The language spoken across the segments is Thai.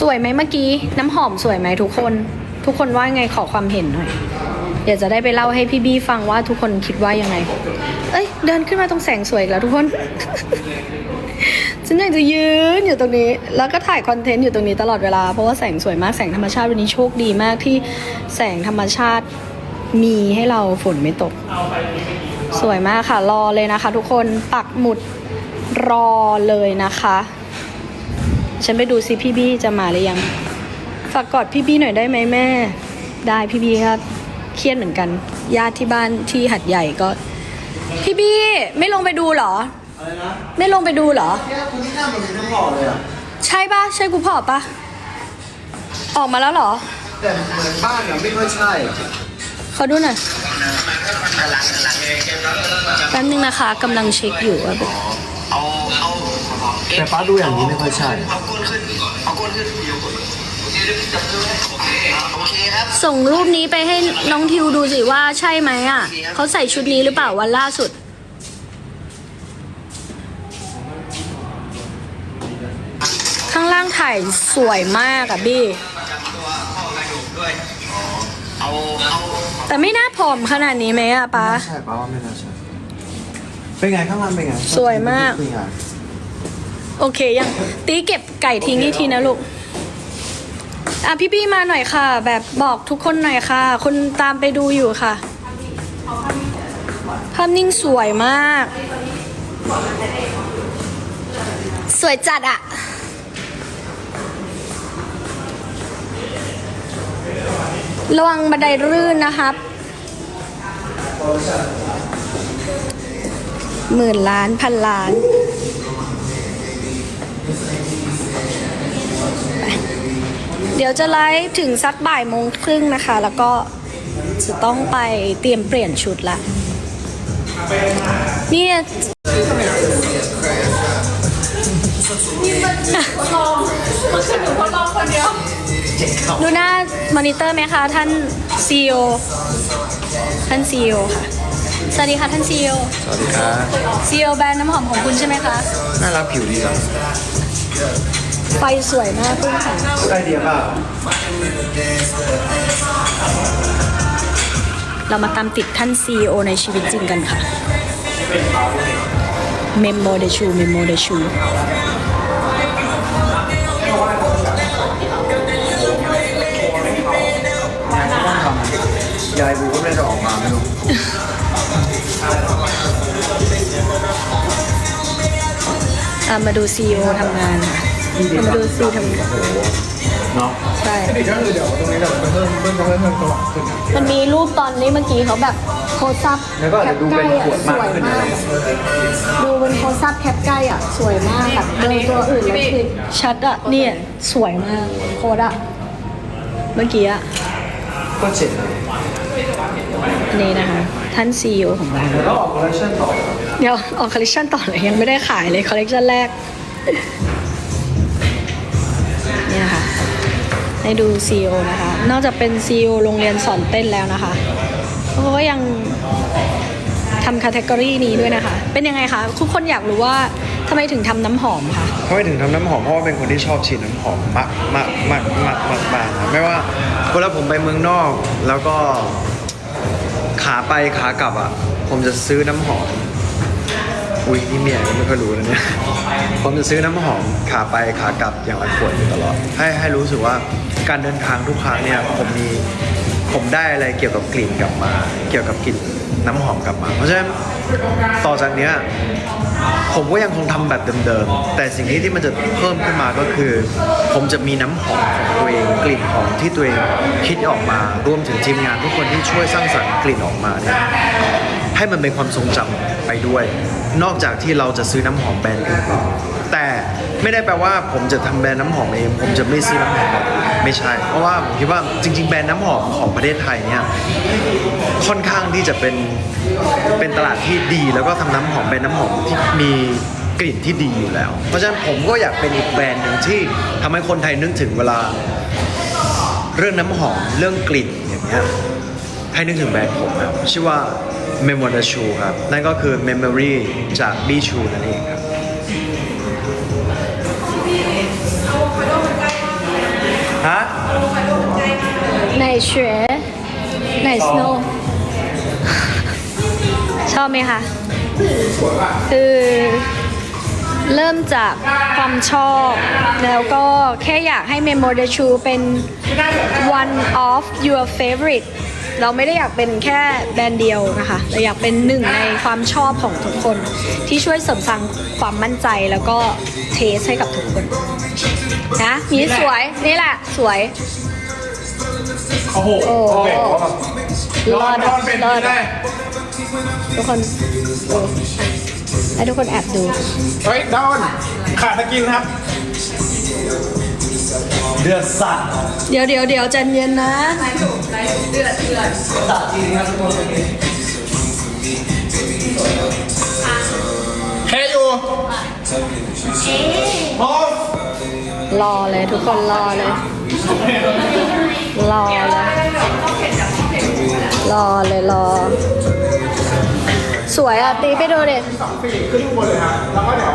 สวยไหมเมื่อกี้ น้ำหอมสวยไหมทุกคน ทุกคนว่าไงขอความเห็นหน่อยเดี๋ยวจะได้ไปเล่าให้พี่บี้ฟังว่าทุกคนคิดว่ายังไง เอ้ย เดินขึ้นมาตรงแสงสวยอีกแล้วทุกคนฉันอยากจะยืนอยู่ตรงนี้ แล้วก็ถ่ายคอนเทนต์อยู่ตรงนี้ตลอดเวลา เพราะว่าแสงสวยมากแสงธรรมชาติวันนี้โชคดีมากที่แสงธรรมชาติมีให้เราฝนไม่ตก สวยมากค่ะ รอเลยนะคะ ทุกคนปักหมุดรอเลยนะคะ ฉันไปดูซิพี่บี้จะมาหรือยัง ฝากกอดพี่บี้หน่อยได้ไหมแม่ ได้พี่บี้ครับ เครียดเหมือนกัน ญาติที่บ้านที่หัดใหญ่ก็ พี่บี้ไม่ลงไปดูเหรอ อะไรนะไม่ลงไปดูเหรอ เนี่ยคุณที่หน้าเหมือนมีน้ำหอมเลยอะ ใช่ปะใช่กูพอปะออกมาแล้วเหรอ แต่เหมือนบ้านอะไม่ค่อยใช่อะเขาดูหน่อยแป๊บนึงนะคะกำลังเช็คอยู่ว่าเอาเอา แต่ป้าดูอย่างนี้ไม่ค่อยใช่เอาก้นขึ้นเอาก้นขึ้นเดี๋ยวกดจับมือไว้โอเคโอเคครับส่งรูปนี้ไปให้น้องทิวดูสิว่าใช่ไหมอะ เขาใส่ชุดนี้หรือเปล่าวันล่าสุด ข้างล่างถ่ายสวยมากอะบี้จับตัวข้อกระดูกด้วยเอาเอาแต่ไม่น่าผอมขนาดนี้ไหมอะป้าใช่ป้าว่าไม่น่าใช่เป็นไงข้างล่างเป็นไง สวยมากคุงน โอเคยังตีเก็บไก่ทิ้งอีกทีนะลูกอะพี่พี่มาหน่อยค่ะ แบบบอกทุกคนหน่อยค่ะ คนตามไปดูอยู่ค่ะภาพนิ่งสวยมาก สวยจัดอะระวังบันไดรื่นนะครับ หมื่นล้านพันล้าน เดี๋ยวจะไลฟ์ถึงสักบ่ายโมงครึ่งนะคะ แล้วก็จะต้องไปเตรียมเปลี่ยนชุดละเนี่ยดูหน้ามอนิเตอร์ไหมคะท่าน CEO ท่าน CEO ค่ะ สวัสดีค่ะท่าน CEO สวัสดีครับ CEO แบรนด์น้ำหอมของคุณใช่ไหมคะ น่ารักผิวดีครับ ไฟสวยมากเพิ่งค่ะได้เดียเปล่าเรามาตามติดท่าน CEO ในชีวิตจริงกันค่ะเมมโมเดชูเมมโมเดชูยายบูก็ไม่ได้จะออกมาไม่รู้อะมาดู CEO ทำงานค่ะ มาดู CEO ทำงานเนาะใช่เดี๋ยวเดี๋ยวตรงนี้เดี๋ยวเพิ่มเพิ่มเพิ่มเพิ่มสว่างขึ้นมันมีรูปตอนนี้เมื่อกี้เขาแบบโคซับแล้วก็อาจจะดูเป็นขวดมากขึ้นสวยอะไรมากดูเป็นโคซับแคปใกล้อะ สวยมากแบบเจอตัวอื่นแล้วคือชัดอะเนี่ยสวยมากโคดอะ เมื่อกี้อะก็เจ็ดเลยอันนี่นะคะ ท่าน CEO ของเราแล้วก็ออกคอลเลคชันต่อเดี๋ยวออกคอลเลคชันต่อเลยยังไม่ได้ขายเลยคอลเลคชันแรก ให้ดู CEO นะคะ นอกจากเป็น CEO โรงเรียนสอนเต้นแล้วนะคะเขาก็ยังทำคาต e กอรีนี้ด้วยนะคะ เป็นยังไงคะ ทุกคนอยากรู้ว่าทำไมถึงทำน้ำหอมคะทำไมถึงทำน้ำหอมเพราะว่าเป็นคนที่ชอบฉีดน้ำหอมมากมากมากมากมากมากไม่ว่าเวลาผมไปเมืองนอก แล้วก็ขาไปขากลับอะ ผมจะซื้อน้ำหอมอุ้ยนี่เมียก็ไม่ค่อยรู้นะเนี่ย ผมจะซื้อน้ำหอมขาไปขากลับอย่างละขวดอยู่ตลอด ให้ให้รู้สึกว่า การเดินทางทุกครั้งเนี่ยผมมีผมได้อะไรเกี่ยวกับกลิ่นกลับมา เกี่ยวกับกลิ่นน้ำหอมกลับมา เพราะฉะนั้นต่อจากเนี้ยผมก็ยังคงทำแบบเดิมๆ แต่สิ่งที่ที่มันจะเพิ่มขึ้นมาก็คือ ผมจะมีน้ำหอมของตัวเองกลิ่นหอมที่ตัวเองคิดออกมารวมถึงทีมงานทุกคนที่ช่วยสร้างสรรค์กลิ่นออกมาเนี่ยให้มันเป็นความทรงจำไปด้วย นอกจากที่เราจะซื้อน้ำหอมแบรนด์อื่นแต่ไม่ได้แปลว่าผมจะทำแบรนด์น้ำหอมเอง ผมจะไม่ซื้อน้ำหอม ไม่ใช่ เพราะว่าผมคิดว่าจริง ๆ แบรนด์น้ำหอมของประเทศไทยเนี่ยค่อนข้างที่จะเป็นเป็นตลาดที่ดี แล้วก็ทำน้ำหอมเป็นด์น้ำหอมที่มีกลิ่นที่ดีอยู่แล้ว เพราะฉะนั้นผมก็อยากเป็นอีกแบรนด์หนึ่งที่ทำให้คนไทยนึกถึงเวลา เรื่องน้ำหอมเรื่องกลิ่นอย่างเงี้ยให้นึกถึงแบรนด์ผมครับชื่อว่า m e m o r a Chu ครับ นั่นก็คือ Memory จาก B Chu นั่นเองครับ 雪ไหน snow ชอบไหมคะคือเริ่มจากความชอบ แล้วก็แค่อยากให้ Memo the Shoe เป็น one of your favorite เราไม่ได้อยากเป็นแค่แบรนด์เดียวนะคะ เราอยากเป็นหนึ่งในความชอบของทุกคน ที่ช่วยเสริมสร้างความมั่นใจแล้วก็เทสให้กับทุกคน นะนี่สวย นี่แหละ สวย โอ้โหโอ้โหนอนนอนเป็นรอดได้ทุกคนดูให้ทุกคนแอบดู เฮ้ยดอนขาดสกินครับ เดือดสัตว์เดี๋ยวเดี๋ยวเดี๋ยวใจเย็นนะ สัตว์จริงครับทุกคนแค่อยู่พอรอเลยทุกคนรอเลย รอเลยรอเลยรอ สวยอะตีไปดูเด็ขึ้นข้างบนเลยแล้วก็เดี๋ยว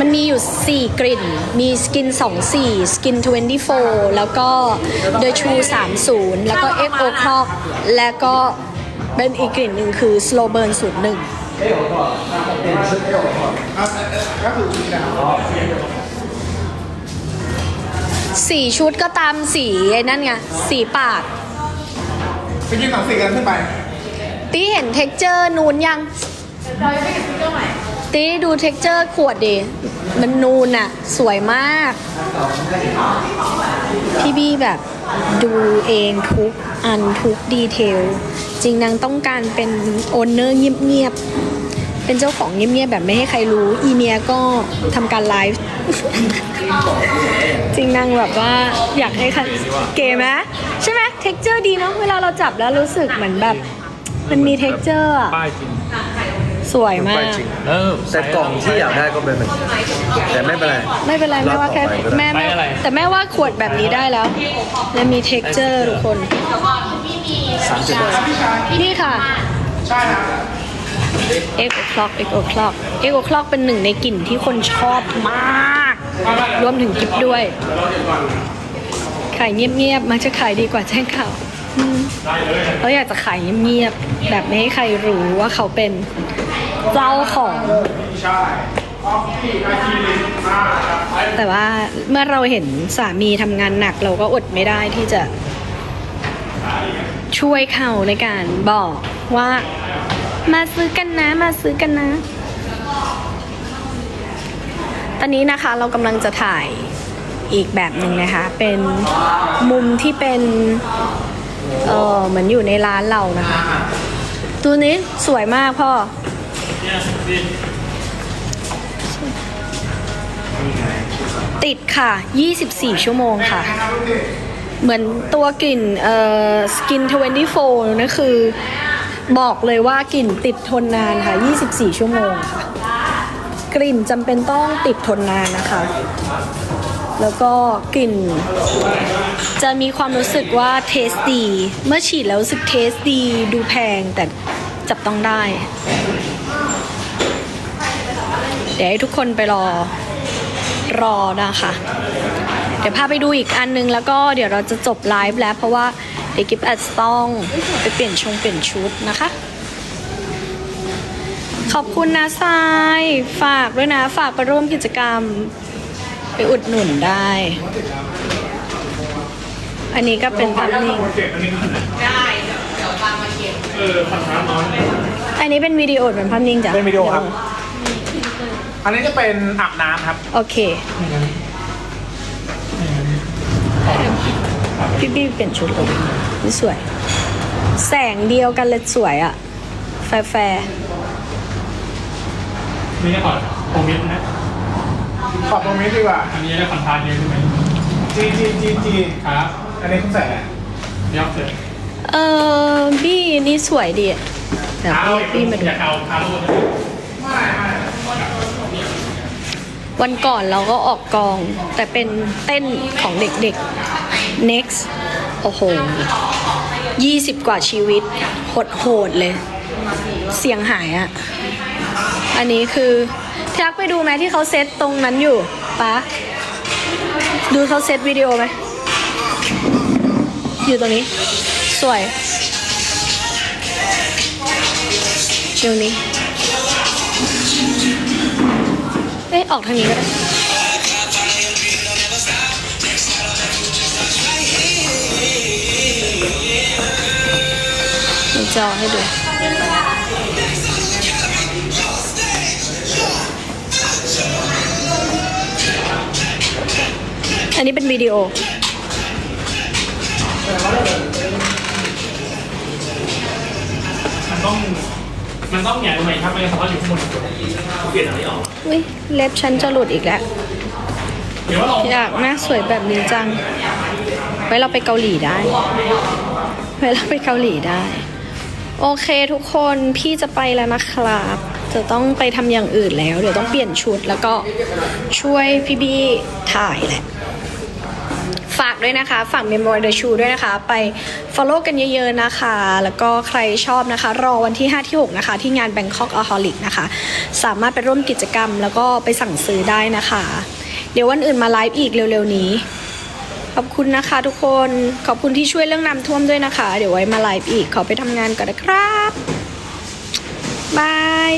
มันมีอยู่ 4 กลิ่น มีสกิน 24 สกิน 24 แล้วก็เด e ชู30 แล้วก็ X O Clock แล้วก็เป็นอีกกลิ่นหนึ่งคือ Slow Burn 01ก็คือชุดนะครับ สีชุดก็ตามสีไอ้นั่นไงสีปากสกินสองสี่กันขึ้นไปตีเห็นเท็กเจอร์นูนยังตีดูเท็กเจอร์ขวดดิมันนูนอะสวยมาก พี่บี้แบบดูเองทุกอันทุกดีเทล จริงนางต้องการเป็นโอนเนอร์เงียบๆ เป็นเจ้าของเงียบๆ แบบไม่ให้ใครรู้ อีเมียก็ทำการไลฟ์ จริงนางแบบว่าอยากให้ใครเก๋ไหมใช่ไหมเท็กเจอร์ดีเนาะเวลาเราจับแล้วรู้สึกเหมือนแบบ มันมีเท็กเจอร์ป้ายจริงสวยมาก จริงเออแต่กล่องที่อยากได้ก็เป็นแบบนี้แต่ไม่เป็นไร ไม่เป็นไรแม่ว่าแค่รอบต่อไปก็ได้แม่แม่ไปอะไรแต่แม่ว่าขวดแบบนี้ได้แล้ว และมีเท็กเจอร์ทุกคนสามสิบนี่ค่ะ ใช่ครับ X O'clock X O'clock X O'clock เป็นหนึ่งในกลิ่นที่คนชอบมาก รวมถึงกิฟด้วย ขายเงียบๆ มักจะขายดีกว่าแจ้งข่าวเขาอยากจะขายเงียบๆ แบบไม่ให้ใครรู้ว่าเขาเป็นเจ้าของแต่ว่าเมื่อเราเห็นสามีทำงานหนักเราก็อดไม่ได้ที่จะช่วยเขาในการบอกว่า มาซื้อกันนะ มาซื้อกันนะ ตอนนี้นะคะเรากำลังจะถ่ายอีกแบบหนึ่งนะคะ เป็นมุมที่เป็น เออเหมือนอยู่ในร้านเรานะคะ ตัวนี้สวยมากพ่อ ติดค่ะ 24 ชั่วโมงค่ะ เหมือนตัวกลิ่น เอ่อ Skin 24นะคือ บอกเลยว่ากลิ่นติดทนนานค่ะ 24 ชั่วโมงค่ะ กลิ่นจำเป็นต้องติดทนนานนะคะ แล้วก็กลิ่น จะมีความรู้สึกว่าเทสดี เมื่อฉีดแล้วรู้สึกเทสดีดูแพงแต่จับต้องได้ เดี๋ยวให้ทุกคนไปรอรอนะคะ เดี๋ยวพาไปดูอีกอันนึงแล้วก็เดี๋ยวเราจะจบไลฟ์แล้วเพราะว่า เดี๋ยวกิฟอาจจะต้องไปเปลี่ยนชงเปลี่ยนชุดนะคะ ขอบคุณนะทรายฝากด้วยนะ ฝากไปร่วมกิจกรรม ไปอุดหนุนได้ อันนี้ก็เป็นภาพนิ่งเก็บอันนี้ได้เดี๋ยวเดี๋ยวตามมาเก็บเออพันท้าน้อยอันนี้เป็นวิดีโอเป็นภาพนิ่งจ้ะเป็นวิดีโอครับ อันนี้จะเป็นอาบน้ำครับ โอเค พี่บี้เปลี่ยนชุดเลยนี่สวย แสงเดียวกันเลยสวยอะแฟร์แฟร์นี่ก่อนโควิดนะขอบตรงนี้ดีกว่า อันนี้ได้คอนทานเยอะใช่ไหมจีจีจีจีครับอันนี้คุณใส่อะไรยอกเสร็จเออบี้นี่สวยดีอะเดี๋ยวเท้าบี้บี้มาดูอยากเอาเท้าลูกวันก่อนเราก็ออกกอง แต่เป็นเต้นของเด็กๆ next โอ้โห20กว่าชีวิตโหดโหดๆเลย เสียงหายอะอันนี้คือทักไปดูไหมที่เขาเซตตรงนั้นอยู่ปะดูเขาเซตวิดีโอไหม อยู่ตรงนี้ สวยอยู่นี้ เอ๊ะ ออกทางนี้ก็ได้ จอให้ดูอันนี้เป็นวิดีโอ มันต้อง มันต้องแหย่ลงไปครับไม่งั้นสามารถอยู่ข้างบนเปลี่ยนอะไรออกอุ้ยเล็บฉันจะหลุดอีกแล้ว เดี๋ยวว่าเราอยากหน้าสวยแบบนี้จัง ไว้เราไปเกาหลีได้ ไว้เราไปเกาหลีได้ โอเคทุกคนพี่จะไปแล้วนะครับ จะต้องไปทำอย่างอื่นแล้ว เดี๋ยวต้องเปลี่ยนชุดแล้วก็ช่วยพี่บี้ถ่ายแหละ ฝากด้วยนะคะ ฝาก Memory the Shoe ด้วยนะคะ ไป follow กันเยอะๆนะคะ แล้วก็ใครชอบนะคะ รอวันที่ 5 ที่ 6 นะคะ ที่งาน Bangkok Aholic นะคะ สามารถไปร่วมกิจกรรม แล้วก็ไปสั่งซื้อได้นะคะ เดี๋ยววันอื่นมาไลฟ์อีกเร็วๆนี้ ขอบคุณนะคะทุกคนขอบคุณที่ช่วยเรื่องน้ำท่วมด้วยนะคะ เดี๋ยวไว้มาไลฟ์อีกขอไปทำงานก่อนนะครับบาย